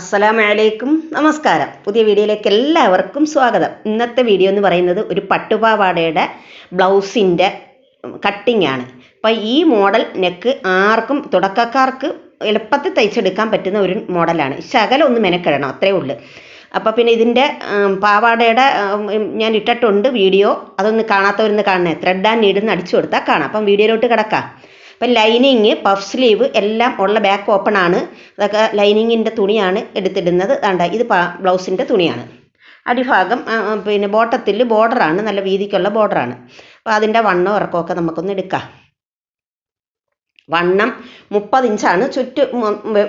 അസ്സലാമലൈക്കും. നമസ്കാരം. പുതിയ വീഡിയോയിലേക്ക് എല്ലാവർക്കും സ്വാഗതം. ഇന്നത്തെ വീഡിയോ എന്ന് പറയുന്നത് ഒരു പട്ടുപാവാടയുടെ ബ്ലൗസിന്റെ കട്ടിംഗ് ആണ്. അപ്പം ഈ മോഡൽ നെക്ക് ആർക്കും തുടക്കക്കാർക്ക് എളുപ്പത്തിൽ തയ്ച്ചെടുക്കാൻ പറ്റുന്ന ഒരു മോഡലാണ്. ശകലം ഒന്ന് മെനക്കെടണം അത്രേ ഉള്ളൂ. അപ്പോൾ പിന്നെ ഇതിന്റെ പാവാടയുടെ ഞാൻ ഇട്ടിട്ടുണ്ട് വീഡിയോ. അതൊന്ന് കാണാത്തവരൊന്ന് കാണണേ. ത്രെഡ് ആൻഡ് നീഡിന്ന് അടിച്ചു കൊടുത്താൽ കാണാം. അപ്പം വീഡിയോയിലോട്ട് കിടക്കാം. അപ്പം ലൈനിങ് പഫ് സ്ലീവ് എല്ലാം ഉള്ള ബാക്ക് ഓപ്പൺ ആണ്. അതൊക്കെ ലൈനിങ്ങിന്റെ തുണിയാണ് എടുത്തിടുന്നത്. വേണ്ട ഇത് ബ്ലൗസിന്റെ തുണിയാണ്. അടിഭാഗം പിന്നെ ബോട്ടത്തിൽ ബോർഡറാണ് നല്ല വീതിക്കുള്ള ബോർഡറാണ് അപ്പോൾ അതിന്റെ വണ്ണം ഇറക്കമൊക്കെ നമുക്കൊന്ന് എടുക്കാം. വണ്ണം മുപ്പത് ഇഞ്ചാണ് ചുറ്റ്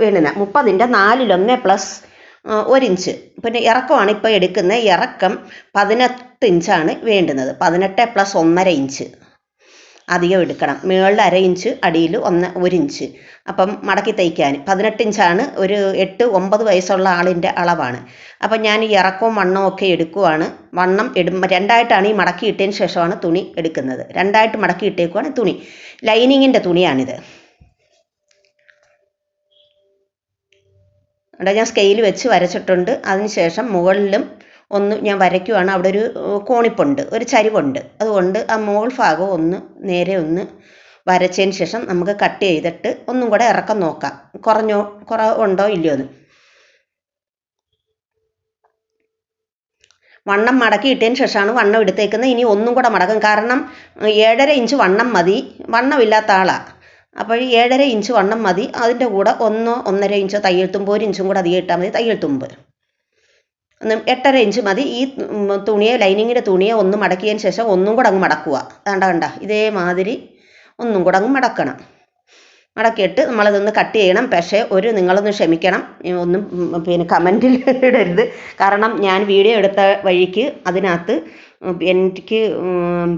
വീണുന്നത് മുപ്പതിന്റെ നാലിലൊന്ന് പ്ലസ് ഒരിഞ്ച് പിന്നെ ഇറക്കമാണ് ഇപ്പോൾ എടുക്കുന്നത്. ഇറക്കം പതിനെട്ട് ഇഞ്ചാണ് വേണ്ടുന്നത്. പതിനെട്ട് പ്ലസ് ഒന്നര ഇഞ്ച് അധികം എടുക്കണം. മുകളിൽ അര ഇഞ്ച് അടിയിൽ ഒന്ന് ഒരു ഇഞ്ച്. അപ്പം മടക്കി തയ്ക്കാൻ. പതിനെട്ട് ഇഞ്ചാണ്. ഒരു എട്ട് ഒമ്പത് വയസ്സുള്ള ആളിന്റെ അളവാണ്. അപ്പം ഞാൻ ഈ ഇറക്കവും വണ്ണവും ഒക്കെ എടുക്കുവാണ്. വണ്ണം ഇടും രണ്ടായിട്ടാണ് ഈ മടക്കി ഇട്ടതിന് ശേഷമാണ് തുണി എടുക്കുന്നത്. രണ്ടായിട്ട് മടക്കി ഇട്ടേക്കുവാണ് തുണി. ലൈനിങ്ങിന്റെ തുണിയാണിത്. അവിടെ ഞാൻ സ്കെയിൽ വെച്ച് വരച്ചിട്ടുണ്ട്. അതിനുശേഷം മുകളിലും ഒന്ന് ഞാൻ വരയ്ക്കുവാണ്. അവിടെ ഒരു കോണിപ്പുണ്ട് ഒരു ചരിവുണ്ട്. അതുകൊണ്ട് ആ മോൾ ഭാഗം ഒന്ന് നേരെ ഒന്ന് വരച്ചതിന് ശേഷം നമുക്ക് കട്ട് ചെയ്തിട്ട് ഒന്നും കൂടെ ഇറക്കം നോക്കാം. കുറഞ്ഞോ കുറവുണ്ടോ ഇല്ലയോ എന്ന്. വണ്ണം മടക്കി ഇട്ടതിന് ശേഷമാണ് വണ്ണം എടുത്തേക്കുന്നത്. ഇനി ഒന്നും കൂടെ മടക്കും കാരണം ഏഴര ഇഞ്ച് വണ്ണം മതി. വണ്ണമില്ലാത്ത ആളാണ് അപ്പോൾ ഏഴര ഇഞ്ച് വണ്ണം മതി. അതിന്റെ കൂടെ ഒന്നോ ഒന്നര ഇഞ്ചോ തയ്യൽ തുമ്പ് ഒരു ഇഞ്ചും കൂടെ അധികം ഇട്ടാൽ മതി. തയ്യൽ തുമ്പ്. എട്ടര ഇഞ്ച് മതി. ഈ തുണിയെ ലൈനിങ്ങിന്റെ തുണിയെ ഒന്ന് മടക്കിയതിന് ശേഷം ഒന്നും കൂടെ അങ്ങ് മടക്കുക. കണ്ട കണ്ട. ഇതേമാതിരി ഒന്നും കൂടെ അങ്ങ് മടക്കണം. മടക്കിയിട്ട് നമ്മളതൊന്ന് കട്ട് ചെയ്യണം. പക്ഷേ ഒരു നിങ്ങളൊന്ന് ക്ഷമിക്കണം. ഒന്നും പിന്നെ കമന്റിൽ ഇടരുത്. കാരണം ഞാൻ വീഡിയോ എടുത്ത വഴിക്ക് അതിനകത്ത് എനിക്ക്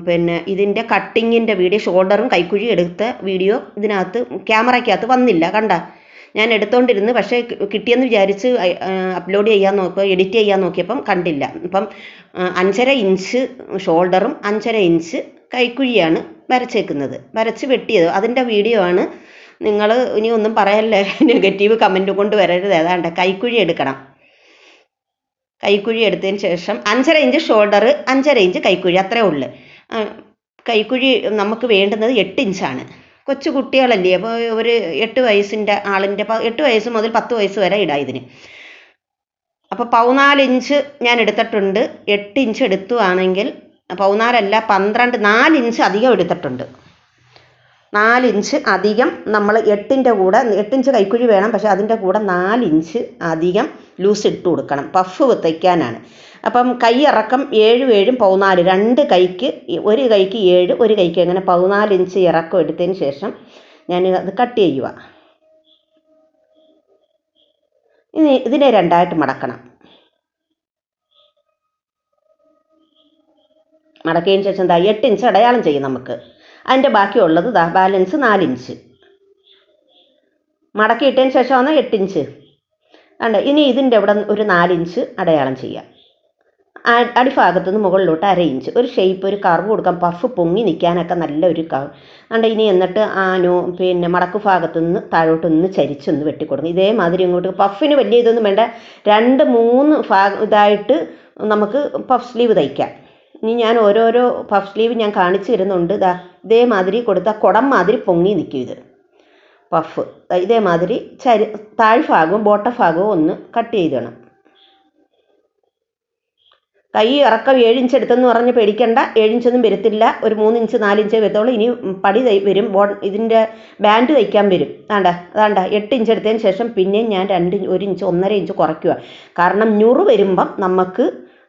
പിന്നെ ഇതിന്റെ കട്ടിങ്ങിന്റെ വീഡിയോ ഷോൾഡറും കൈക്കുഴി എടുത്ത വീഡിയോ ഇതിനകത്ത് ക്യാമറയ്ക്കകത്ത് വന്നില്ല. കണ്ട? ഞാൻ എടുത്തോണ്ടിരുന്ന് പക്ഷേ കിട്ടിയെന്ന് വിചാരിച്ച് അപ്ലോഡ് ചെയ്യാൻ നോക്കുക എഡിറ്റ് ചെയ്യാൻ നോക്കിയപ്പം കണ്ടില്ല. അപ്പം അഞ്ചര ഇഞ്ച് ഷോൾഡറും അഞ്ചര ഇഞ്ച് കൈക്കുഴിയാണ് വരച്ചേക്കുന്നത്. വരച്ച് വെട്ടിയത്. അതിന്റെ വീഡിയോ ആണ് നിങ്ങൾ ഇനി ഒന്നും പറയല്ലേ? നെഗറ്റീവ് കമന്റ് കൊണ്ട് വരരുത്. ഏതാണ്ട് കൈക്കുഴി എടുക്കണം. കൈക്കുഴി എടുത്തതിന് ശേഷം അഞ്ചര ഇഞ്ച് ഷോൾഡർ അഞ്ചര ഇഞ്ച് കൈക്കുഴി അത്രേ ഉള്ളു. കൈക്കുഴി നമുക്ക് വേണ്ടുന്നത് എട്ട് ഇഞ്ചാണ് കൊച്ചു കുട്ടികളല്ലേ? അപ്പോൾ ഒരു എട്ട് വയസ്സിന്റെ ആളിന്റെ എട്ട് വയസ്സ് മുതൽ പത്ത് വയസ്സ് വരെ ഇടാം ഇതിന്. അപ്പോൾ പതിനാല് ഇഞ്ച് ഞാൻ എടുത്തിട്ടുണ്ട്. എട്ട് ഇഞ്ച് എടുത്തുവാണെങ്കിൽ പതിനാലല്ല പന്ത്രണ്ട് നാല് ഇഞ്ച് അധികം എടുത്തിട്ടുണ്ട്. നാല് ഇഞ്ച് അധികം നമ്മൾ എട്ടിന്റെ കൂടെ എട്ടിഞ്ച് കൈക്കുഴി വേണം പക്ഷെ അതിന്റെ കൂടെ നാല് ഇഞ്ച് അധികം ലൂസ് ഇട്ട് കൊടുക്കണം. പഫ് തയ്ക്കാനാണ് അപ്പം കൈ ഇറക്കം ഏഴും ഏഴും പതിനാല്. രണ്ട് കൈക്ക് ഒരു കൈക്ക് ഏഴ് ഒരു കൈക്ക് അങ്ങനെ പതിനാല് ഇഞ്ച് ഇറക്കം എടുത്തതിന് ശേഷം ഞാൻ അത് കട്ട് ചെയ്യുക. ഇനി ഇതിനെ രണ്ടായിട്ട് മടക്കണം. മടക്കിയതിന് ശേഷം ദാ എട്ട് ഇഞ്ച് അടയാളം ചെയ്യും നമുക്ക്. അതിന്റെ ബാക്കിയുള്ളത് ദാ ബാലൻസ് നാലിഞ്ച് മടക്കിയിട്ടതിന് ശേഷമാണ് എട്ട് ഇഞ്ച്. ഉണ്ട് ഇനി ഇതിന്റെ ഇവിടെ ഒരു നാലിഞ്ച് അടയാളം ചെയ്യാം. അടിഭാഗത്തു നിന്ന് മുകളിലോട്ട് അര ഇഞ്ച് ഒരു ഷേപ്പ് ഒരു കർവ് കൊടുക്കാം. പഫ് പൊങ്ങി നിൽക്കാനൊക്കെ നല്ല ഒരു കർവ് അതുകൊണ്ട് ഇനി എന്നിട്ട് ആ നോ പിന്നെ മടക്ക് ഭാഗത്തു നിന്ന് താഴോട്ടൊന്ന് ചരിച്ചൊന്ന് വെട്ടിക്കൊടുക്കും ഇതേമാതിരി ഇങ്ങോട്ട് പഫിന് വലിയ ഇതൊന്നും വേണ്ട. രണ്ട് മൂന്ന് ഭാഗ ഇതായിട്ട് നമുക്ക് പഫ് സ്ലീവ് തയ്ക്കാം. ഇനി ഞാൻ ഓരോരോ പഫ് സ്ലീവ് ഞാൻ കാണിച്ചു തരുന്നുണ്ട്. ഇതാ ഇതേമാതിരി കൊടുത്താൽ കുടം മാതിരി പൊങ്ങി നിൽക്കും ഇത്. പഫ് ഇതേമാതിരി ചരി താഴ്ഭാഗവും ബോട്ടഭാഗവും ഒന്ന് കട്ട് ചെയ്തിടണം. കൈ ഇറക്കം ഏഴിഞ്ച് എടുത്തെന്ന് പറഞ്ഞ് പേടിക്കണ്ട. ഏഴിഞ്ചൊന്നും വരത്തില്ല. ഒരു മൂന്നിഞ്ച് നാലിഞ്ച് വരത്തുള്ളൂ ഇനി പടി വരും. ബോ ഇതിന്റെ ബാൻഡ് തയ്ക്കാൻ വരും. അതാണ്ട അതാണ്ട എട്ട് ഇഞ്ച് എടുത്തതിന് ശേഷം പിന്നെയും ഞാൻ രണ്ട് ഒരു ഇഞ്ച് ഒന്നര ഇഞ്ച് കുറയ്ക്കുക കാരണം ഞുറ് വരുമ്പം നമുക്ക്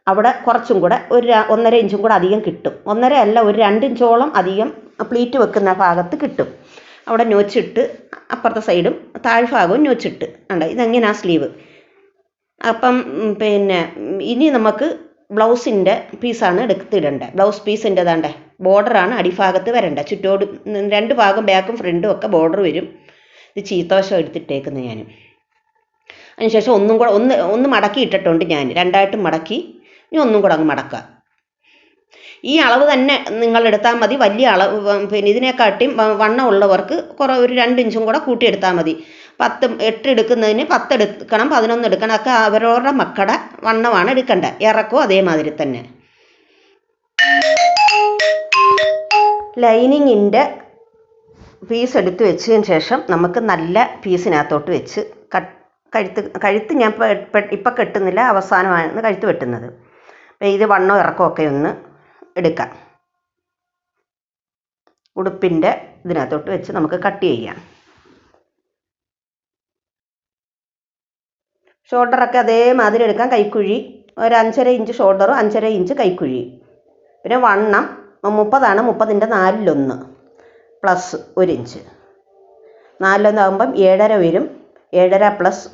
അവിടെ കുറച്ചും കൂടെ ഒരു ഒന്നര ഇഞ്ചും കൂടെ അധികം കിട്ടും. ഒന്നര അല്ല ഒരു രണ്ട് ഇഞ്ചോളം അധികം പ്ലീറ്റ് വെക്കുന്ന ഭാഗത്ത് കിട്ടും. അവിടെ നോച്ചിട്ട് അപ്പുറത്തെ സൈഡും താഴ്ഭാഗവും ഞൊച്ചിട്ട് ഉണ്ട് ഇതെങ്ങനെയാണ് സ്ലീവ് അപ്പം പിന്നെ ഇനി നമുക്ക് ബ്ലൗസിന്റെ പീസാണ് എടുത്തിടേണ്ടത് ബ്ലൗസ് പീസിന്റെ താണ്ടേ ബോർഡറാണ് അടിഭാഗത്ത് വരേണ്ടത് ചുറ്റോട് രണ്ട് ഭാഗം ബാക്കും ഫ്രണ്ടും ഒക്കെ ബോർഡർ വരും. ഇത് ചീത്തോശം എടുത്തിട്ടേക്കുന്നത് ഞാൻ അതിനുശേഷം ഒന്നും കൂടെ ഒന്ന് ഒന്ന് മടക്കി ഇട്ടിട്ടുണ്ട് ഞാൻ രണ്ടായിട്ട് മടക്കി. ഇനി ഒന്നും കൂടെ അങ്ങ് മടക്കുക. ഈ അളവ് തന്നെ നിങ്ങൾ എടുത്താൽ മതി. വലിയ അളവ് പിന്നെ ഇതിനെക്കാട്ടിയും വണ്ണം ഉള്ളവർക്ക് കുറേ ഒരു രണ്ട് ഇഞ്ചും കൂടെ കൂട്ടിയെടുത്താൽ മതി. പത്ത് എട്ട് എടുക്കുന്നതിന് പത്ത് എടുക്കണം പതിനൊന്ന് എടുക്കണം. ഒക്കെ അവരവരുടെ മക്കളുടെ വണ്ണമാണ് എടുക്കേണ്ടത് ഇറക്കവും അതേമാതിരി തന്നെ. ലൈനിങ്ങിന്റെ പീസ് എടുത്ത് വെച്ചതിന് ശേഷം നമുക്ക് നല്ല പീസിനകത്തോട്ട് വെച്ച് കഴുത്ത് കഴുത്ത് ഞാൻ ഇപ്പം കെട്ടുന്നില്ല അവസാനമാണ് കഴുത്ത് വെട്ടുന്നത്. അപ്പോൾ ഇത് ഇറക്കോ ഒക്കെ ഒന്ന് എടുക്കാം. ഉടുപ്പിന്റെ ഇതിനകത്തോട്ട് വെച്ച് നമുക്ക് കട്ട് ചെയ്യാം. ഷോൾഡറൊക്കെ അതേമാതിരി എടുക്കാം. കൈക്കുഴി ഒരു അഞ്ചര ഇഞ്ച് ഷോൾഡറും അഞ്ചര ഇഞ്ച് കൈക്കുഴി. പിന്നെ വണ്ണം മുപ്പതാണ്. മുപ്പതിന്റെ നാലിലൊന്ന് പ്ലസ് ഒരു ഇഞ്ച്. നാലിലൊന്നാകുമ്പം ഏഴര വരും. ഏഴര പ്ലസ്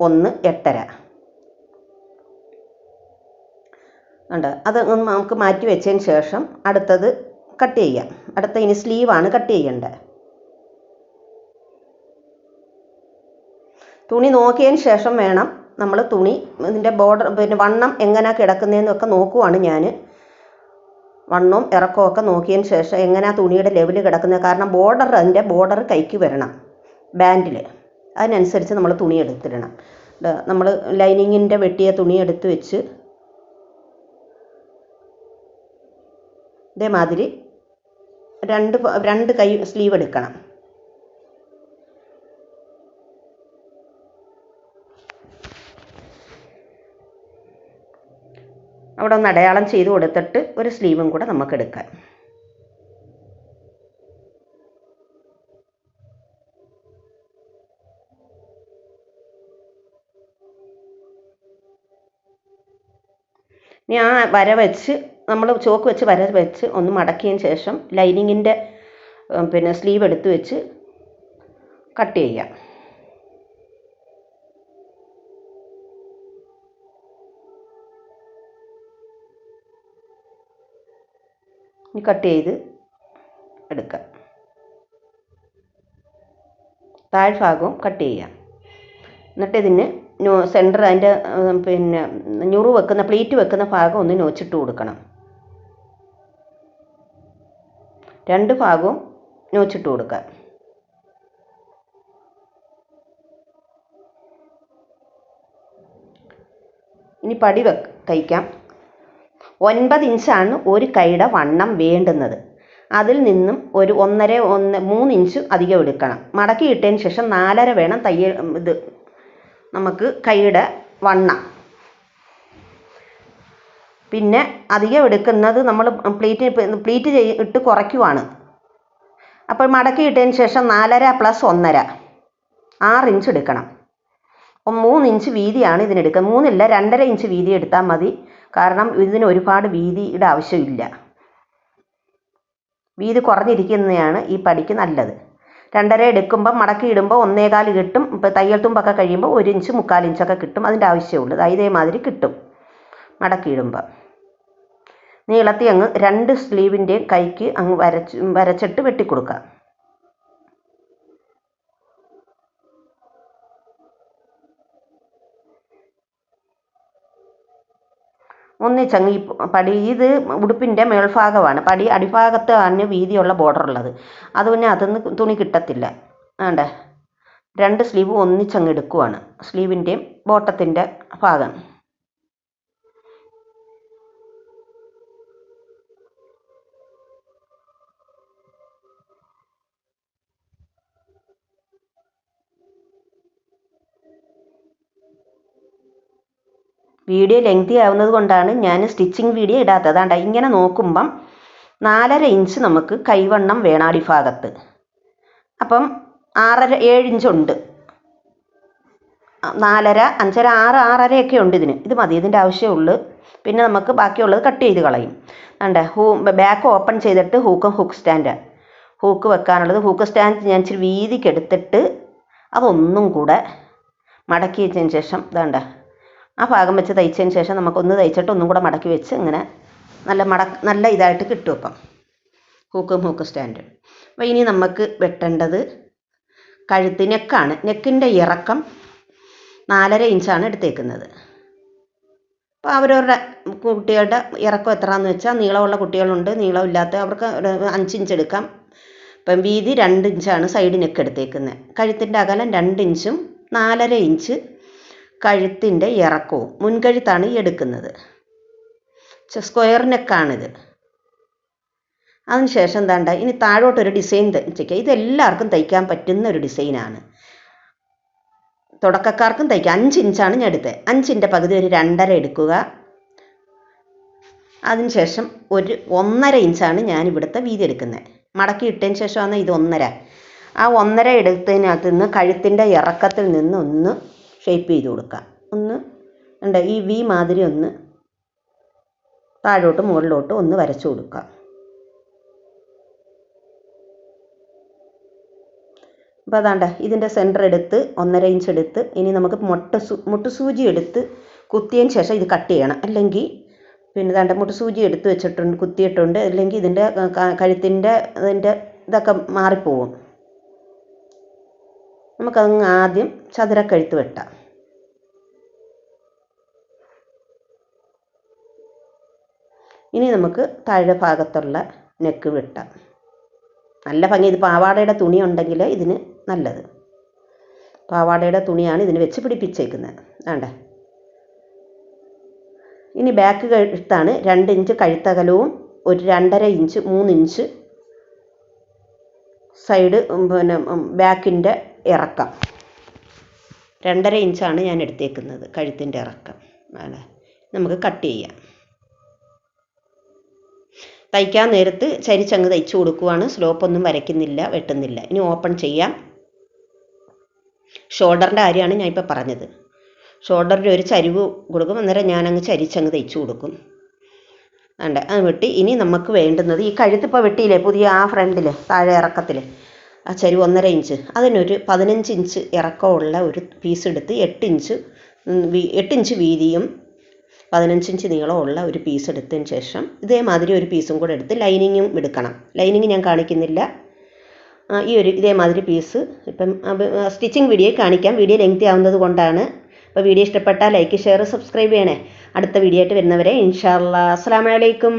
ഒന്ന് എട്ടര. ഉണ്ട് അത് നമുക്ക് മാറ്റി വെച്ചതിന് ശേഷം അടുത്തത് കട്ട് ചെയ്യാം. അടുത്ത ഇനി സ്ലീവാണ് കട്ട് ചെയ്യേണ്ടത്. തുണി നോക്കിയതിന് ശേഷം വേണം നമ്മൾ തുണി ഇതിന്റെ ബോർഡർ പിന്നെ വണ്ണം എങ്ങനെ കിടക്കുന്നതെന്നൊക്കെ നോക്കുവാണ് ഞാൻ വണ്ണവും ഇറക്കവും ഒക്കെ നോക്കിയതിന് ശേഷം എങ്ങനെയാ തുണിയുടെ ലെവൽ കിടക്കുന്നത്? കാരണം ബോർഡർ അതിന്റെ ബോർഡർ കൈക്ക് വരണം ബാൻഡിൽ അതിനനുസരിച്ച് നമ്മൾ തുണി എടുത്തിടണം. നമ്മൾ ലൈനിങ്ങിന്റെ വെട്ടിയ തുണി എടുത്ത് വെച്ച് ഇതേമാതിരി രണ്ട് രണ്ട് കൈ സ്ലീവ് എടുക്കണം. അവിടെ ഒന്ന് അടയാളം ചെയ്ത് കൊടുത്തിട്ട് ഒരു സ്ലീവും കൂടെ നമുക്ക് എടുക്കാം. ഇനി ആ വര വെച്ച് നമ്മൾ ചോക്ക് വെച്ച് വര വെച്ച് ഒന്ന് മടക്കിയതിന് ശേഷം ലൈനിങ്ങിന്റെ പിന്നെ സ്ലീവ് എടുത്ത് വെച്ച് കട്ട് ചെയ്യാം. ഇനി കട്ട് ചെയ്ത് എടുക്കാം. താഴ്ഭാഗവും കട്ട് ചെയ്യാം. എന്നിട്ട് ഇതിന് നോ സെന്റർ അതിന്റെ പിന്നെ ഞുറു വെക്കുന്ന പ്ലേറ്റ് വെക്കുന്ന ഭാഗം ഒന്ന് നോച്ചിട്ട് കൊടുക്കണം. രണ്ട് ഭാഗവും നോച്ചിട്ട് കൊടുക്കാം. ഇനി പടി വെ തയ്ക്കാം. ഒൻപത് ഇഞ്ചാണ് ഒരു കൈയുടെ വണ്ണം വേണ്ടുന്നത്. അതിൽ നിന്നും ഒരു ഒന്നര ഒന്ന് മൂന്ന് ഇഞ്ച് അധികം എടുക്കണം. മടക്കി ഇട്ടതിന് ശേഷം നാലര വേണം തയ്യൽ ഇത് നമുക്ക് കൈയുടെ വണ്ണം. പിന്നെ അധികം എടുക്കുന്നത് നമ്മൾ പ്ലീറ്റ് പ്ലീറ്റ് ചെയ് ഇട്ട് കുറയ്ക്കുവാണ്. അപ്പോൾ മടക്കി ഇട്ടതിന് ശേഷം നാലര പ്ലസ് ഒന്നര. ആറ് ഇഞ്ച് എടുക്കണം. മൂന്ന് ഇഞ്ച് വീതിയാണ് ഇതിനെടുക്കുക മൂന്നില്ല രണ്ടര ഇഞ്ച് വീതി എടുത്താൽ മതി. കാരണം ഇതിന് ഒരുപാട് വീതിയുടെ ആവശ്യമില്ല. വീതി കുറഞ്ഞിരിക്കുന്നതാണ് ഈ പടിക്ക് നല്ലത്. രണ്ടര എടുക്കുമ്പോൾ മടക്കി ഇടുമ്പോൾ ഒന്നേകാൽ കിട്ടും. ഇപ്പോൾ തയ്യൽ തുമ്പൊക്കെ കഴിയുമ്പോൾ ഒരു ഇഞ്ച് മുക്കാൽ ഇഞ്ചൊക്കെ കിട്ടും. അതിന്റെ ആവശ്യമുള്ളൂ ഇതേമാതിരി കിട്ടും മടക്കി ഇടുമ്പോൾ നീളത്തി അങ്ങ് രണ്ട് സ്ലീവിന്റെയും കൈക്ക് അങ്ങ് വരച്ച് വരച്ചിട്ട് വെട്ടിക്കൊടുക്കുക. ഒന്നിച്ചങ്ങ് ഈ പടി ഇത് ഉടുപ്പിന്റെ മേൽഭാഗമാണ്. പടി അടിഭാഗത്താണ് വീതിയുള്ള ബോർഡർ ഉള്ളത്. അത് പിന്നെ അതൊന്ന് തുണി കിട്ടത്തില്ല. വേണ്ട രണ്ട് സ്ലീവ് ഒന്നിച്ചങ്ങ് എടുക്കുവാണ്. സ്ലീവിന്റെയും ബോട്ടത്തിന്റെ ഭാഗം. വീഡിയോ ലെങ്തി ആവുന്നത് കൊണ്ടാണ് ഞാൻ സ്റ്റിച്ചിങ് വീഡിയോ ഇടാത്തത്. അതാണ്ട ഇങ്ങനെ നോക്കുമ്പം നാലര ഇഞ്ച് നമുക്ക് കൈവണ്ണം വേണം അടിഭാഗത്ത്. അപ്പം ആറര ഏഴ് ഇഞ്ചുണ്ട് നാലര അഞ്ചര ആറ് ഒക്കെ ഉണ്ട് ഇതിന്. ഇത് മതി ഇതിന്റെ ആവശ്യമേ ഉള്ളൂ. പിന്നെ നമുക്ക് ബാക്കിയുള്ളത് കട്ട് ചെയ്ത് കളയും. ഉണ്ട് ഹൂ ബാക്ക് ഓപ്പൺ ചെയ്തിട്ട് ഹൂക്കും ഹുക്ക് സ്റ്റാൻഡ്. ഹൂക്ക് വെക്കാനുള്ളത് ഹൂക്ക് സ്റ്റാൻഡ് ഞാൻ ഇച്ചിരി വീതിക്കെടുത്തിട്ട് അതൊന്നും കൂടെ മടക്കി വെച്ചതിന് ശേഷം ഇതാണ്ട ആ ഭാഗം വെച്ച് തയ്ച്ചതിന് ശേഷം നമുക്കൊന്ന് തയ്ച്ചിട്ട് ഒന്നും കൂടെ മടക്കി വെച്ച് ഇങ്ങനെ നല്ല മട നല്ല ഇതായിട്ട് കിട്ടും അപ്പം. ഹൂക്കും ഹൂക്ക് സ്റ്റാൻഡ് അപ്പോൾ ഇനി നമുക്ക് വെട്ടേണ്ടത് കഴുത്ത് നെക്കാണ്. നെക്കിന്റെ ഇറക്കം നാലര ഇഞ്ചാണ് എടുത്തേക്കുന്നത്. അപ്പോൾ അവരവരുടെ കുട്ടികളുടെ ഇറക്കം എത്രയാണെന്ന് വെച്ചാൽ നീളമുള്ള കുട്ടികളുണ്ട് നീളമില്ലാത്ത അവർക്ക് ഒരു അഞ്ച് ഇഞ്ച് എടുക്കാം. ഇപ്പം വീതി രണ്ട് ഇഞ്ചാണ് സൈഡ് നെക്ക് എടുത്തേക്കുന്നത്. കഴുത്തിന്റെ അകലം രണ്ട് ഇഞ്ചും നാലര ഇഞ്ച് കഴുത്തിന്റെ ഇറക്കവും മുൻകഴുത്താണ് എടുക്കുന്നത്. സ്ക്വയർ നെക്കാണിത് അതിനുശേഷം എന്താണ്ട ഇനി താഴോട്ടൊരു ഡിസൈൻ തയ്ക്കുക ഇതെല്ലാവർക്കും തയ്ക്കാൻ പറ്റുന്ന ഒരു ഡിസൈനാണ് തുടക്കക്കാർക്കും തയ്ക്കാം. അഞ്ച് ഇഞ്ചാണ് ഞാൻ എടുത്തത് അഞ്ചിന്റെ പകുതി ഒരു രണ്ടര എടുക്കുക. അതിനുശേഷം ഒരു ഒന്നര ഇഞ്ചാണ് ഞാൻ ഇവിടുത്തെ വീതി എടുക്കുന്നത്. മടക്കി ഇട്ടതിന് ശേഷമാണ് ഇത് ഒന്നര. ആ ഒന്നര എടുത്തതിനകത്ത് നിന്ന് കഴുത്തിന്റെ ഇറക്കത്തിൽ നിന്ന് ഒന്ന് ഷേപ്പ് ചെയ്ത് കൊടുക്കുക. ഒന്ന് ഉണ്ട് ഈ വി മാതിരി ഒന്ന് താഴോട്ട് മുകളിലോട്ട് ഒന്ന് വരച്ചു കൊടുക്കാം അപ്പോൾ അതാണ്ട ഇതിന്റെ സെന്റർ എടുത്ത് ഒന്നര ഇഞ്ച് എടുത്ത് ഇനി നമുക്ക് മുട്ട സൂ മുട്ടുസൂചി എടുത്ത് കുത്തിയതിന് ശേഷം ഇത് കട്ട് ചെയ്യണം. അല്ലെങ്കിൽ പിന്നെ ദാണ്ട മുട്ടുസൂചി എടുത്ത് വെച്ചിട്ടുണ്ട് കുത്തിയിട്ടുണ്ട്. അല്ലെങ്കിൽ ഇതിന്റെ കഴുത്തിന്റെ അതിന്റെ ഇതൊക്കെ മാറിപ്പോവും. നമുക്കതങ്ങ് ആദ്യം ചതുരക്കഴുത്ത് വെട്ടാം. ഇനി നമുക്ക് താഴെ ഭാഗത്തുള്ള നെക്ക് വെട്ടാം. നല്ല ഭംഗി ഇത് പാവാടയുടെ തുണി ഉണ്ടെങ്കിൽ ഇതിന് നല്ലത്. പാവാടയുടെ തുണിയാണ് ഇതിന് വെച്ച് പിടിപ്പിച്ചേക്കുന്നത്. വേണ്ട ഇനി ബാക്ക് കഴുത്താണ് രണ്ട് ഇഞ്ച് കഴുത്തകലവും ഒരു രണ്ടര ഇഞ്ച് മൂന്ന് ഇഞ്ച് സൈഡ് പിന്നെ ബാക്കിന്റെ ഇറക്കം. രണ്ടര ഇഞ്ചാണ് ഞാൻ എടുത്തേക്കുന്നത് കഴുത്തിന്റെ ഇറക്കം. വേണ്ട നമുക്ക് കട്ട് ചെയ്യാം. തയ്ക്കാൻ നേരത്ത് ചരിച്ചങ്ങ് തയ്ച്ചു കൊടുക്കുവാണ്. സ്ലോപ്പൊന്നും വരയ്ക്കുന്നില്ല വെട്ടുന്നില്ല. ഇനി ഓപ്പൺ ചെയ്യാം. ഷോൾഡറിന്റെ കാര്യമാണ് ഞാൻ ഇപ്പോൾ പറഞ്ഞത്. ഷോൾഡറിന്റെ ഒരു ചരിവ് കൊടുക്കും അന്നേരം ഞാനങ്ങ് ചരിച്ചങ്ങ് തയ്ച്ചു കൊടുക്കും. വേണ്ട അത് വെട്ടി. ഇനി നമുക്ക് വേണ്ടുന്നത് ഈ കഴുത്തിപ്പോൾ വെട്ടിയില്ലേ? പുതിയ ആ ഫ്രണ്ടിൽ താഴെ ഇറക്കത്തിൽ ആ ചരിവ് ഒന്നര ഇഞ്ച് അതിനൊരു പതിനഞ്ച് ഇഞ്ച് ഇറക്കമുള്ള ഒരു പീസ് എടുത്ത് എട്ട് ഇഞ്ച് എട്ട് ഇഞ്ച് വീതിയും പതിനഞ്ച് ഇഞ്ച് നീളമുള്ള ഒരു പീസ് എടുത്തതിന് ശേഷം ഇതേമാതിരി ഒരു പീസും കൂടെ എടുത്ത് ലൈനിങ്ങും എടുക്കണം. ലൈനിങ് ഞാൻ കാണിക്കുന്നില്ല. ഈ ഒരു ഇതേമാതിരി പീസ് ഇപ്പം സ്റ്റിച്ചിങ് വീഡിയോ കാണിക്കാം. വീഡിയോ ലെങ്ത് ആവുന്നത് കൊണ്ടാണ്. അപ്പോൾ വീഡിയോ ഇഷ്ടപ്പെട്ടാൽ ലൈക്ക് ഷെയർ സബ്സ്ക്രൈബ് ചെയ്യണേ. അടുത്ത വീഡിയോ ആയിട്ട് വരുന്നവരെ ഇൻഷാല്ലാ അസ്സാം വലൈക്കും